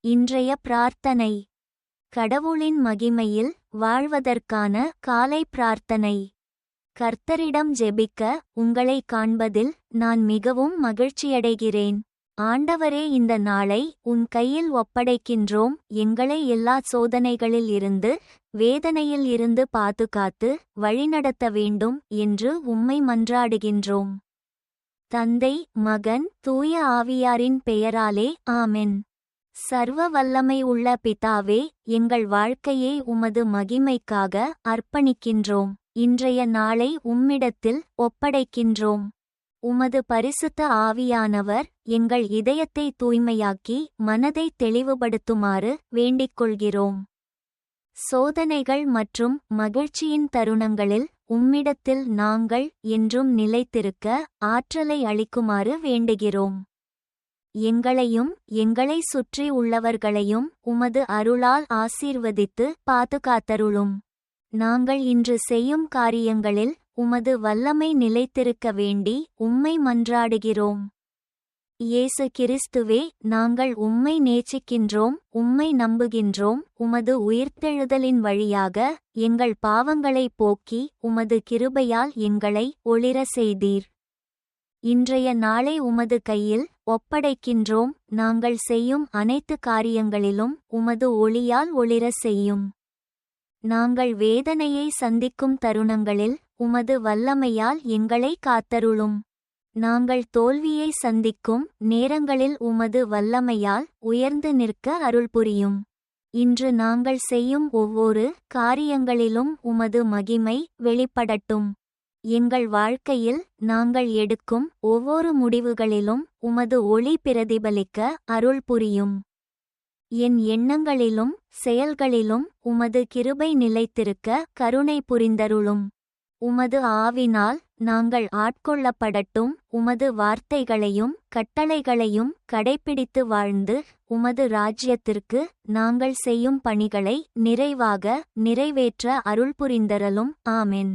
இன்றைய பிரார்த்தனை. கடவுளின் மகிமையில் வாழ்வதற்கான காலை பிரார்த்தனை. கர்த்தரிடம் ஜெபிக்க உங்களை காண்பதில் நான் மிகவும் மகிழ்ச்சியடைகிறேன். ஆண்டவரே இந்த நாளை உன் கையில் ஒப்படைக்கின்றோம். எங்களை எல்லா சோதனைகளில் இருந்து வேதனையில் இருந்து பாதுகாத்து வழிநடத்த வேண்டும் என்று உம்மை மன்றாடுகின்றோம். தந்தை மகன் தூய ஆவியாரின் பெயராலே ஆமென். சர்வ வல்லமை உள்ள பிதாவே எங்கள் வாழ்க்கையை உமது மகிமைக்காக அர்ப்பணிக்கின்றோம். இன்றைய நாளை உம்மிடத்தில் ஒப்படைக்கின்றோம். உமது பரிசுத்த ஆவியானவர் எங்கள் இதயத்தை தூய்மையாக்கி மனதை தெளிவுபடுத்துமாறு வேண்டிக் கொள்கிறோம் சோதனைகள் மற்றும் மகிழ்ச்சியின் தருணங்களில் உம்மிடத்தில் நாங்கள் என்றும் நிலைத்திருக்க ஆற்றலை அளிக்குமாறு வேண்டுகிறோம். எங்களையும் எங்களை சுற்றி உள்ளவர்களையும் உமது அருளால் ஆசீர்வதித்து பாதுகாத்தருளும். நாங்கள் இன்று செய்யும் காரியங்களில் உமது வல்லமை நிலைத்திருக்க வேண்டி உம்மை மன்றாடுகிறோம். இயேசு கிறிஸ்துவே நாங்கள் உம்மை நேசிக்கின்றோம் உம்மை நம்புகின்றோம் உமது உயிர்த்தெழுதலின் வழியாக எங்கள் பாவங்களை போக்கி உமது கிருபையால் எங்களை ஒளிர செய்தீர். இன்றைய நாளை உமது கையில் ஒப்படைக்கின்றோம் நாங்கள் செய்யும் அனைத்து காரியங்களிலும் உமது ஒளியால் ஒளிர செய்யும். நாங்கள் வேதனையை சந்திக்கும் தருணங்களில் உமது வல்லமையால் எங்களை காத்தருளும். நாங்கள் தோல்வியை சந்திக்கும் நேரங்களில் உமது வல்லமையால் உயர்ந்து நிற்க அருள் புரியும். இன்று நாங்கள் செய்யும் ஒவ்வொரு காரியங்களிலும் உமது மகிமை வெளிப்படட்டும். எங்கள் வாழ்க்கையில் நாங்கள் எடுக்கும் ஒவ்வொரு முடிவுகளிலும் உமது ஒளி பிரதிபலிக்க அருள் புரியும். என் எண்ணங்களிலும் செயல்களிலும் உமது கிருபை நிலைத்திருக்க கருணை புரிந்தருளும். உமது ஆவினால் நாங்கள் ஆட்கொள்ளப்படட்டும் உமது வார்த்தைகளையும் கட்டளைகளையும் கடைப்பிடித்து வாழ்ந்து உமது ராஜ்யத்திற்கு நாங்கள் செய்யும் பணிகளை நிறைவாக நிறைவேற்ற அருள் புரிந்தரலும் ஆமென்.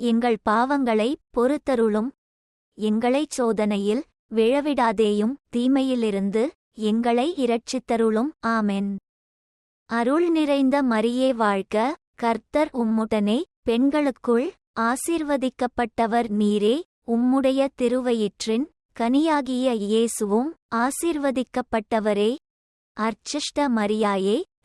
எங்கள் பாவங்களை பொறுத்தருளும். எங்களைச் சோதனையில் விழவிடாதேயும் தீமையிலிருந்து எங்களை இரட்சித்தருளும். ஆமென். அருள் நிறைந்த மரியே வாழ்க. கர்த்தர் உம்முடனே பெண்களுக்குள் ஆசீர்வதிக்கப்பட்டவர் நீரே. உம்முடைய திருவயிற்றின் கனியாகிய இயேசுவும் ஆசீர்வதிக்கப்பட்டவரே. அர்ச்சிஷ்ட மரியாயே.